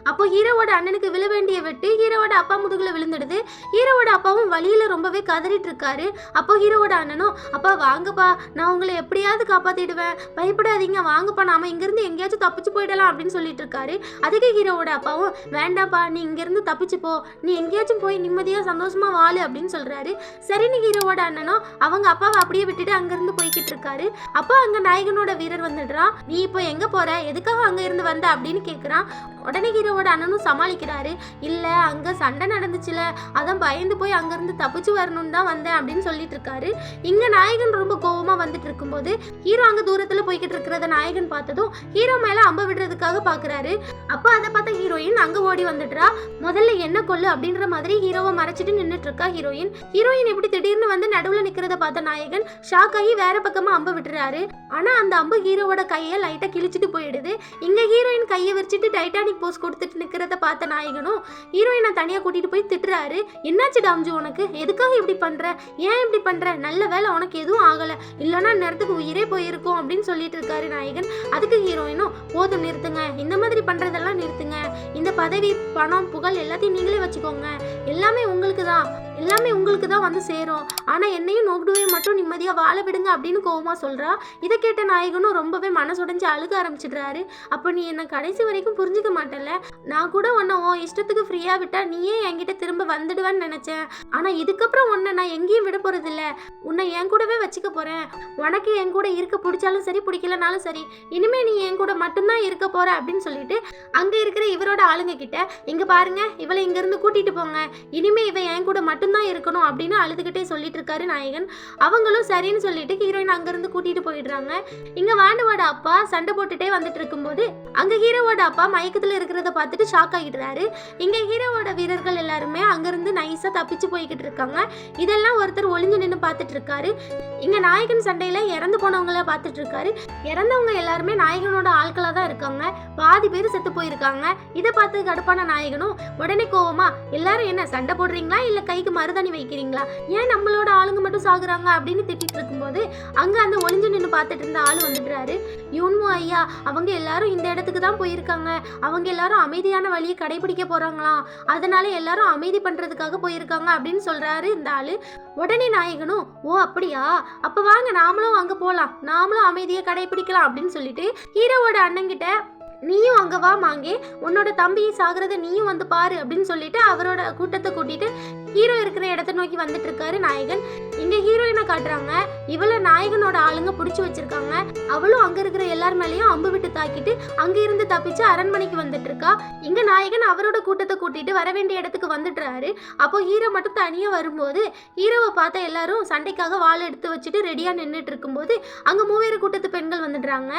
அப்போ ஹீரோவோட அண்ணனுக்கு விழ வேண்டிய வெட்டு ஹீரோவோட அப்பா முதுகுல விழுந்துடுது. ஹீரோவோட அப்பாவும் வழியில ரொம்பவே கதறிட்டு இருக்காரு. அப்போ ஹீரோவோட அண்ணனும் அப்பா வாங்கப்பா. நான் உங்களை எப்படியாவது காப்பாத்திடுவேன். பயப்படாதீங்க. வாங்கப்பா. நாம இங்கிருந்து எங்கேயாச்சும் தப்பிச்சு போயிடலாம் அப்படின்னு சொல்லிட்டு இருக்காரு. அதுக்கு ஹீரோவோட அப்பாவும் வேண்டாம்ப்பா. நீ இங்கிருந்து தப்பிச்சு போ. நீ எங்கேயாச்சும் போய் நிம்மதியா சந்தோஷமா வாழு அப்படின்னு சொல்றாரு. சரின்னு ஹீரோவோட அண்ணனும் அவங்க அப்பாவை அப்படியே விட்டுட்டு அங்கிருந்து போய்கிட்டு இருக்காரு. அப்போ அங்க நாயகனோட வீரர் வந்துடுறான். நீ இப்போ எங்க போற? எதுக்காக அங்க இருந்து வந்த? அப்படின்னு கேக்குறான். உடனே ஹீரோவோட அண்ணனும் சமாளிக்கிறாரு. இல்லை அங்கே சண்டை நடந்துச்சுல அதான் பயந்து போய் அங்கேருந்து தப்பிச்சு வரணும்னு தான் வந்தேன் அப்படின்னு சொல்லிட்டு இருக்காரு இங்கே நாயகன் ரொம்ப கோபமாக வந்துட்டு இருக்கும்போது ஹீரோ அங்கே தூரத்தில் போய்கிட்டு இருக்கிறத நாயகன் பார்த்ததும் ஹீரோ மேலே அம்ப விடுறதுக்காக பார்க்குறாரு அப்போ அதை பார்த்த ஹீரோயின் அங்கே ஓடி வந்துடுறா. முதல்ல என்ன கொள்ளு அப்படின்ற மாதிரி ஹீரோவை மறைச்சிட்டு நின்றுட்டு இருக்கா ஹீரோயின். ஹீரோயின் இப்படி திடீர்னு வந்து நடுவில் நிற்கிறத பார்த்த நாயகன் ஷாக் ஆகி வேற பக்கமாக அம்பு விட்டுறாரு. ஆனால் அந்த அம்பு ஹீரோவோட கையை லைட்டாக கிழிச்சிட்டு போயிடுது. இங்கே ஹீரோயின் கையை விரிச்சிட்டு டைட்டானிக் போஸ் கொடுத்துட்டு நிற்கிறத பார்த்த நாயகனும் ஹீரோயினை தனியாக கூட்டிகிட்டு போய் திட்டுறாரு. என்னாச்சு டாம்ஜி உனக்கு? எதுக்காக இப்படி பண்ணுற ஏன் இப்படி பண்ணுற நல்ல வேலை உனக்கு எதுவும் ஆகலை. இல்லைன்னா நேரத்துக்கு உயிரே போயிருக்கும் அப்படின்னு சொல்லிட்டு இருக்காரு நாயகன். அதுக்கு ஹீரோயினும் போதும் நிறுத்துங்க. இந்த மாதிரி பண்ணுறதெல்லாம் நிறுத்துங்க. இந்த பதவி பணம் புகழ் எல்லாத்தையும் நீங்களே வச்சுக்கோங்க. எல்லாமே உங்களுக்கு தான். எல்லாமே உங்களுக்கு தான் வந்து சேரும். ஆனால் என்னையும் நோக்குடுவே மட்டும். நிம்மதியாக வாழ விடுங்க அப்படின்னு கோவமாக சொல்கிறா இதை கேட்ட நாயகனும் ரொம்பவே மனசுடைஞ்சு அழுக ஆரம்பிச்சிடுறாரு. அப்போ நீ என்னை கடைசி வரைக்கும் புரிஞ்சுக்க மாட்டல நான் கூட உன்னை உன் இஷ்டத்துக்கு ஃப்ரீயாக விட்டா நீயே என்கிட்ட திரும்ப வந்துடுவேன்னு நினச்சேன். ஆனால் இதுக்கப்புறம் உன்னை நான் எங்கேயும் விட போகிறதில்ல உன்னை என் கூடவே வச்சுக்க போகிறேன் உனக்கு என் கூட இருக்க பிடிச்சாலும் சரி பிடிக்கலனாலும் சரி இனிமே நீ என் கூட மட்டும்தான் இருக்க போகிற அப்படின்னு சொல்லிட்டு அங்கே இருக்கிற இவரோட ஆளுங்க கிட்ட இங்கே பாருங்க இவளை இங்கேருந்து கூட்டிகிட்டு போங்க. இனிமே இவ என் கூட மட்டும் மட்டும்தான் இருக்கணும் அப்படின்னு அழுதுகிட்டே சொல்லிட்டு இருக்காரு நாயகன். அவங்களும் சரின்னு சொல்லிட்டு ஹீரோயின் அங்கிருந்து கூட்டிட்டு போயிடுறாங்க. இங்க வாண்டுவோட அப்பா சண்டை போட்டுட்டே வந்துட்டு இருக்கும்போது அங்க ஹீரோவோட அப்பா மயக்கத்துல இருக்கிறத பார்த்துட்டு ஷாக் ஆகிடுறாரு இங்க ஹீரோவோட வீரர்கள் எல்லாருமே அங்கிருந்து நைஸா தப்பிச்சு போய்கிட்டு இருக்காங்க. இதெல்லாம் ஒருத்தர் ஒளிஞ்சு நின்று பார்த்துட்டு இருக்காரு. இங்க நாயகன் சண்டையில இறந்து போனவங்கள பார்த்துட்டு இருக்காரு. இறந்தவங்க எல்லாருமே நாயகனோட ஆட்களா தான் இருக்காங்க. பாதி பேர் செத்து போயிருக்காங்க. இதை பார்த்து கடுப்பான நாயகனும் உடனே கோவமா எல்லாரும் என்ன சண்டை போடுறீங்களா இல்ல கைக்கு மருதாணி வைக்கிறீங்களா? ஏன் நம்மளோட ஆளுங்க மட்டும் சாகுறாங்க அப்படின்னு திட்டிட்டு இருக்கும்போது அங்க அந்த ஒளிஞ்சு நின்று பார்த்துட்டு இருந்த ஆள் வந்துடுறாரு. யூன்மு ஐயா அவங்க எல்லாரும் இந்த இடத்துக்கு தான் போயிருக்காங்க. அவங்க எல்லாரும் அமைதியான வழியை கடைபிடிக்க போறாங்களாம் அதனால எல்லாரும் அமைதி பண்றதுக்காக போயிருக்காங்க அப்படின்னு சொல்றாரு இந்த ஆளு. உடனே நாயகனும் ஓ அப்படியா? அப்ப வாங்க நாமளும் அங்க போலாம். நாமளும் அமைதியை கடைபிடிக்கலாம் அப்படின்னு சொல்லிட்டு ஹீரோவோட அண்ணங்கிட்ட நீயும் அங்கே வா மாங்கே. உன்னோட தம்பி சாகிறத நீயும் வந்து பாரு அப்படின்னு சொல்லிட்டு அவரோட கூட்டத்தை கூட்டிட்டு ஹீரோ இருக்கிற இடத்த நோக்கி வந்துட்டு இருக்காரு நாயகன் இங்க ஹீரோயினை காட்டுறாங்க? இவளை நாயகனோட ஆளுங்க பிடிச்சி வச்சிருக்காங்க. அவளும் அங்க இருக்கிற எல்லார் மேலேயும் அம்பு விட்டு தாக்கிட்டு அங்க இருந்து தப்பிச்சு அரண்மனைக்கு வந்துட்டு இருக்கா இங்க நாயகன் அவரோட கூட்டத்தை கூட்டிட்டு வர வேண்டிய இடத்துக்கு வந்துடுறாரு அப்போ ஹீரோ மட்டும் தனியா வரும்போது ஹீரோவை பார்த்தா எல்லாரும் சண்டைக்காக வாள் எடுத்து வச்சுட்டு ரெடியா நின்றுட்டு இருக்கும்போது அங்க மூவேறு கூட்டத்து பெண்கள் வந்துடுறாங்க.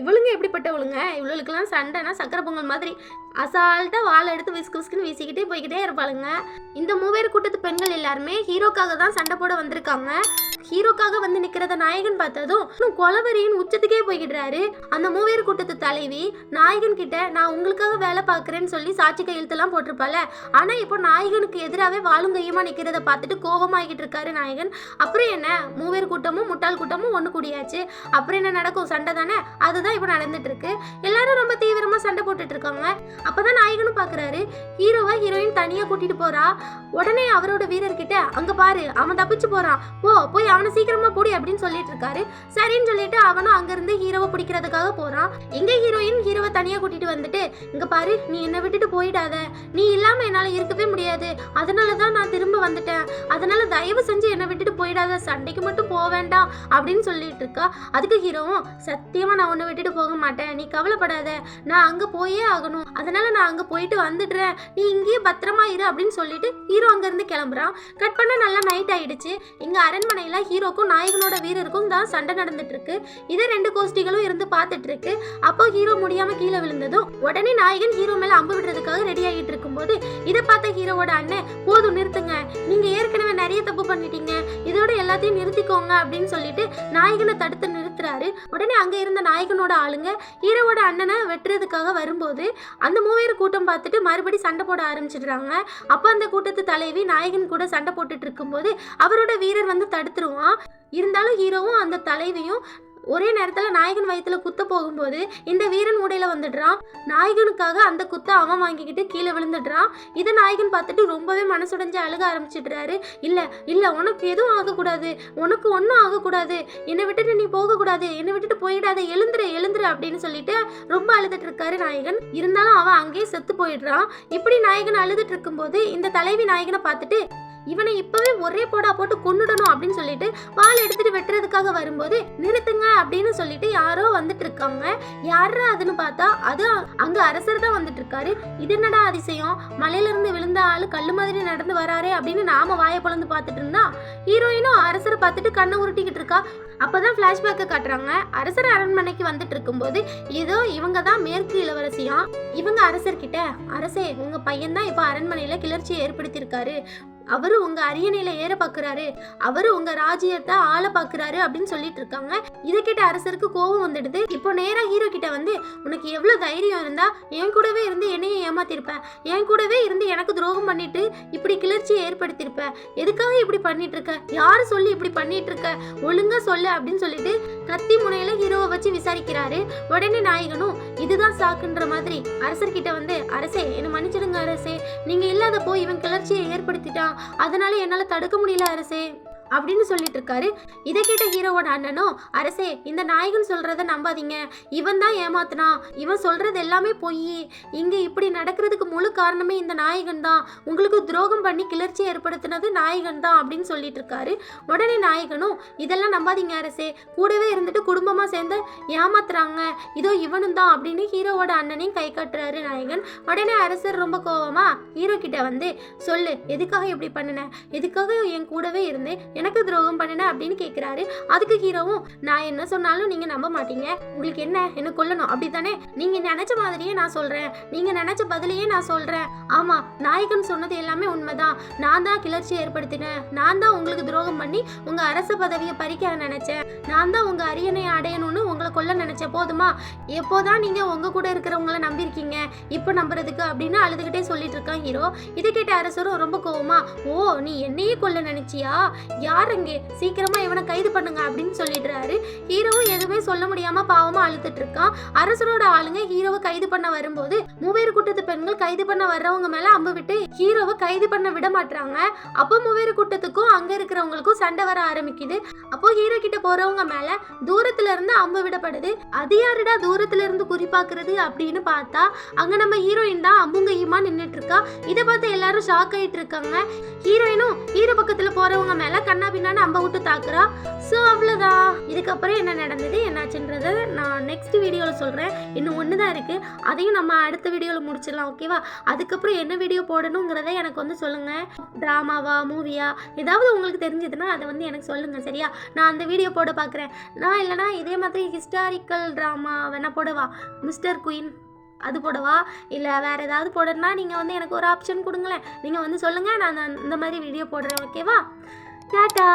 இவளுங்க எப்படிப்பட்டவளுங்க? இவளுக்கெல்லாம் சண்டைனா சக்கரை பொங்கல் மாதிரி அசால்ட்டா வாழை எடுத்து விசுக்கு விசுக்குன்னு வீசிக்கிட்டே போய்கிட்டே இருப்பாளுங்க. இந்த மூவேறு கூட்டத்து பெண்கள் எல்லாருமே ஹீரோக்காக தான் சண்டை போட வந்திருக்காங்க. ஹீரோக்காக வந்து நிக்கிறத நாயகன் பார்த்ததும் கொலவரியின் உச்சத்துக்கே போய்கிடுறாரு. அந்த மூவியர் கூட்டத்து தலைவி நாயகன் கிட்ட நான் உங்களுக்காக வேலை பார்க்கறேன்னு சொல்லி சாட்சி கையெழுத்தெல்லாம் போட்டிருப்பால ஆனா இப்போ நாயகனுக்கு எதிராகவே வாழும் கையுமா நிக்கிறத பார்த்துட்டு கோபமாகிட்டு இருக்காரு நாயகன். அப்புறம் என்ன? மூவேறு கூட்டமும் முட்டாள் கூட்டமும் ஒன்று கூடியாச்சு. அப்புறம் என்ன நடக்கும்? சண்டை தானே? அதுதான் இப்போ நடந்துட்டு இருக்கு எல்லாரும் ரொம்ப தீவிரமா சண்டை போட்டுட்டு இருக்காங்க. அப்பதான் நாயகனும் பாக்குறாரு ஹீரோவா ஹீரோயின் தனியா கூட்டிட்டு போறா? உடனே அவரோட வீரர்கிட்ட அங்க பாரு அவன் தப்பிச்சு போறான். ஓ போய் அவனை சீக்கிரமா போடி அப்படின்னு சொல்லிட்டு இருக்காரு. சரின்னு சொல்லிட்டு அவனும் அங்கிருந்து ஹீரோவை பிடிக்கிறதுக்காக போறான். எங்க ஹீரோயின் ஹீரோவை தனியா கூட்டிட்டு வந்துட்டு இங்க பாரு நீ என்னை விட்டுட்டு போயிடாத. நீ இல்லாம என்னால இருக்கவே முடியாது. அதனாலதான் நான் திரும்ப வந்துட்டேன். அதனால தயவு செஞ்சு என்னை விட்டுட்டு போயிடாத. சண்டைக்கு மட்டும் போக வேண்டாம் அப்படின்னு சொல்லிட்டு இருக்கா. அதுக்கு ஹீரோவும் சத்தியமா நான் உன்னை விட்டுட்டு போக மாட்டேன். நீ கவலைப்படாத. நான் அங்க போயே ஆகணும். அதனால நான் அங்க போயிட்டு வந்துடுறேன். நீ இங்கேயே பத்திரமா இரு அப்படின்னு சொல்லிட்டு ஹீரோ அங்க இருந்து கிளம்புறான். கட் பண்ண நல்லா நைட் ஆயிடுச்சு. இங்க அரண்மனையில ஹீரோக்கும் நாயகனோட வீரருக்கும் தான் சண்டை நடந்துட்டு இருக்கு இதை ரெண்டு கோஷ்டிகளும் இருந்து பார்த்துட்டு இருக்கு அப்போ ஹீரோ முடியாம கீழே விழுந்ததும் உடனே நாயகன் ஹீரோ மேல அம்பு விடுறதுக்காக ரெடி ஆகிட்டு இருக்கும்போது இதை பார்த்த ஹீரோவோட அண்ணன் போதும் நிறுத்துங்க. நீங்க ஏற்கனவே நிறைய தப்பு பண்ணிட்டீங்க. இதோட எல்லாத்தையும் நிறுத்திக்கோங்க அப்படின்னு சொல்லிட்டு நாயகனை தடுத்து நிறுத்துறாரு. உடனே அங்க இருந்த நாயகனோட ஆளுங்க ஹீரோவோட அண்ணனை வெட்டுறதுக்காக வரும்போது அந்த மூவேறு கூட்டம் பார்த்துட்டு மறுபடி சண்டை போட ஆரம்பிச்சிடுறாங்க. அப்போ அந்த கூட்டத்து தலைவி நாயகன் கூட சண்டை போட்டுட்டு இருக்கும்போது அவரோட வீரர் வந்து தடுத்துருவான். இருந்தாலும் ஹீரோவும் அந்த தலைவியும் ஒரே நேரத்தில் நாயகன் வயிற்றுல குத்த போகும்போது இந்த வீரன் உடையில வந்துடுறான். நாயகனுக்காக அந்த குத்தை அவன் வாங்கிக்கிட்டு கீழே விழுந்துடுறான். இதை நாயகன் பார்த்துட்டு ரொம்பவே மனசுடைஞ்சு அழுக ஆரம்பிச்சிடுறாரு. இல்ல இல்ல உனக்கு எதுவும் ஆகக்கூடாது. உனக்கு ஒன்றும் ஆகக்கூடாது. என்னை விட்டுட்டு நீ போகக்கூடாது. என்னை விட்டுட்டு போயிடாத. எழுந்துரு எழுந்துரு அப்படின்னு சொல்லிட்டு ரொம்ப அழுதுட்டு இருக்காரு நாயகன். இருந்தாலும் அவன் அங்கேயே செத்து போயிடுறான். இப்படி நாயகன் அழுதுட்டு இருக்கும்போது இந்த தலைவி நாயகனை பார்த்துட்டு இவனை இப்பவே ஒரே போடா போட்டு கொண்டுடணும் அப்படின்னு சொல்லிட்டு வாள் எடுத்துட்டு வெட்டுறதுக்காக வரும்போது நிறுத்துங்க அப்படின்னு சொல்லிட்டு யாரோ வந்துட்டு இருக்காங்க யாரா அதுன்னு பார்த்தா அது அங்க அரசர் தான் வந்துட்டு இருக்காரு இது என்னடா அதிசயம்? மலையில இருந்து விழுந்த ஆளு கல்லு மாதிரி நடந்து வராரே அப்படின்னு நாம வாயை பொழந்து பார்த்துட்டு இருந்தா? ஹீரோயினும் அரசரை பார்த்துட்டு கண்ணை உருட்டிக்கிட்டு இருக்கா? அப்பதான் பிளாஷ்பேக்கை காட்டுறாங்க. அரசர் அரண்மனைக்கு வந்துட்டு இருக்கும்போது ஏதோ இவங்க தான் மேற்கு இளவரசியா? இவங்க அரசர்கிட்ட அரசே உங்க பையன் தான் இப்ப அரண்மனையில கிளர்ச்சியை ஏற்படுத்தியிருக்காரு. அவரு உங்க அரியணையில ஏற பாக்குறாரு. அவரு உங்க ராஜ்யத்தை ஆள பாக்குறாரு அப்படின்னு சொல்லிட்டு இருக்காங்க. இதை கேட்ட அரசருக்கு கோபம் வந்துடுது. இப்போ நேரா ஹீரோ கிட்ட வந்து உனக்கு எவ்வளவு தைரியம் இருந்தா என் கூடவே இருந்து என்னையே ஏமாத்திருப்ப. என் கூடவே இருந்து எனக்கு துரோகம் பண்ணிட்டு இப்படி கிளர்ச்சியை ஏற்படுத்தியிருப்ப. எதுக்காக இப்படி பண்ணிட்டு இருக்க யாரு சொல்லி இப்படி பண்ணிட்டு இருக்க ஒழுங்கா சொல்லு அப்படின்னு சொல்லிட்டு கத்தி முனையில ஹீரோவை வச்சு விசாரிக்கிறாரு. உடனே நாயகனும் இதுதான் சாக்குன்ற மாதிரி. அரசர்கிட்ட வந்து அரசே என்னை மன்னிச்சிடுங்க அரசே. நீங்க போய் இவன் கிளர்ச்சியை ஏற்படுத்திட்டான். அதனால என்னால் தடுக்க முடியல அரசே. அப்படின்னு சொல்லிட்டு இருக்காரு இதை கேட்ட ஹீரோவோட அண்ணனும் அரசே இந்த நாயகன் சொல்றத நம்பாதீங்க. இவன் தான் ஏமாத்துனான். இவன் சொல்றது எல்லாமே பொய். இங்க இப்படி நடக்கிறதுக்கு முழு காரணமே இந்த நாயகன் தான். உங்களுக்கு துரோகம் பண்ணி கிளர்ச்சி ஏற்படுத்தினது நாயகன் தான் அப்படின்னு சொல்லிட்டு இருக்காரு உடனே நாயகனும் இதெல்லாம் நம்பாதீங்க அரசே. கூடவே இருந்துட்டு குடும்பமாக சேர்ந்து ஏமாத்துறாங்க. இதோ இவனும் தான் அப்படின்னு ஹீரோவோட அண்ணனையும் கை காட்டுறாரு நாயகன். உடனே அரசர் ரொம்ப கோவமா ஹீரோ கிட்ட வந்து சொல்லு எதுக்காக இப்படி பண்ணுன? எதுக்காக என் கூடவே இருந்தேன் எனக்கு துரோகம் பண்ணின அப்படின்னு கேட்குறாரு அதுக்கு ஹீரோவும் நான் என்ன சொன்னாலும் நீங்க நம்ப மாட்டீங்க. உங்களுக்கு என்ன? என்ன கொல்லணும்? அப்படித்தானே? நீங்க நினைச்ச மாதிரியே நான் சொல்றேன். நீங்க நினைச்ச பதிலையே நான் சொல்றேன். ஆமா நாயகன் சொன்னது எல்லாமே உண்மைதான். நான் தான் கிளர்ச்சி ஏற்படுத்தினேன். நான் தான் உங்களுக்கு துரோகம் பண்ணி உங்க அரச பதவியை பறிக்க நினைச்சேன். நான் தான் உங்க அரியணை அடையணும்னு உங்களை கொல்ல நினச்சேன். போதுமா? எப்போதான் நீங்க உங்க கூட இருக்கிறவங்கள நம்பியிருக்கீங்க? இப்போ நம்புறதுக்கு அப்படின்னு அழுதுகிட்டே சொல்லிட்டு இருக்கான் ஹீரோ. இதை கேட்ட அரசரும் ரொம்ப கோவமா ஓ நீ என்னையே கொல்ல நினைச்சியா? யாருங்க? சீக்கிரமா இவனை கைது பண்ணுங்க அப்படின்னு சொல்லிடுறாரு. ஹீரோவும் எதுவுமே சொல்ல முடியாம பாவமா அழுத்துட்டு இருக்கான். அரசரோட ஆளுங்க ஹீரோவை கைது பண்ண வரும்போது மூவேறு கூட்டத்து பெண்கள் கைது பண்ண வர்றவங்க மேல அம்பு விட்டு ஹீரோவை கைது பண்ண விட மாட்டாங்க அப்போ மூவேறு கூட்டத்துக்கும் அங்க இருக்கிறவங்களுக்கும் சண்டை வர ஆரம்பிக்குது. அப்போ ஹீரோ கிட்ட போறவங்க மேல தூரத்துல இருந்து அம்பு விடப்படுது. அது யாருடா தூரத்துல இருந்து குறிப்பாக்குறது அப்படின்னு பார்த்தா அங்க நம்ம ஹீரோயின் தான் அம்புங்கையுமா நின்னுட்டு இருக்கா. இதை பார்த்து எல்லாரும் ஷாக் ஆயிட்டு இருக்காங்க. ஹீரோயினும் ஹீரோ பக்கத்துல போறவங்க மேல கண்ணா பின்னான்னு அம்ப விட்டு தாக்குறா. ஸோ அவ்வளோதான் இதுக்கப்புறம் என்ன நடந்தது என்னாச்சுன்றத நான் நெக்ஸ்ட் வீடியோவில் சொல்கிறேன் இன்னும் ஒன்று தான் இருக்குது அதையும் நம்ம அடுத்த வீடியோவில் முடிச்சிடலாம் ஓகேவா அதுக்கப்புறம் என்ன வீடியோ போடணுங்கிறத எனக்கு வந்து சொல்லுங்கள் ட்ராமாவா மூவியா ஏதாவது உங்களுக்கு தெரிஞ்சதுன்னா அதை வந்து எனக்கு சொல்லுங்கள் சரியா? நான் அந்த வீடியோ போட பார்க்குறேன் நான் இல்லைனா இதே மாதிரி ஹிஸ்டாரிக்கல் ட்ராமா வேணால் போடவா? மிஸ்டர் குயின் அது போடவா? இல்லை வேறு ஏதாவது போடணும்னா நீங்கள் வந்து எனக்கு ஒரு ஆப்ஷன் கொடுங்களேன். நீங்கள் வந்து சொல்லுங்கள் நான் அந்த- இந்த மாதிரி வீடியோ போடுறேன் ஓகேவா টাটা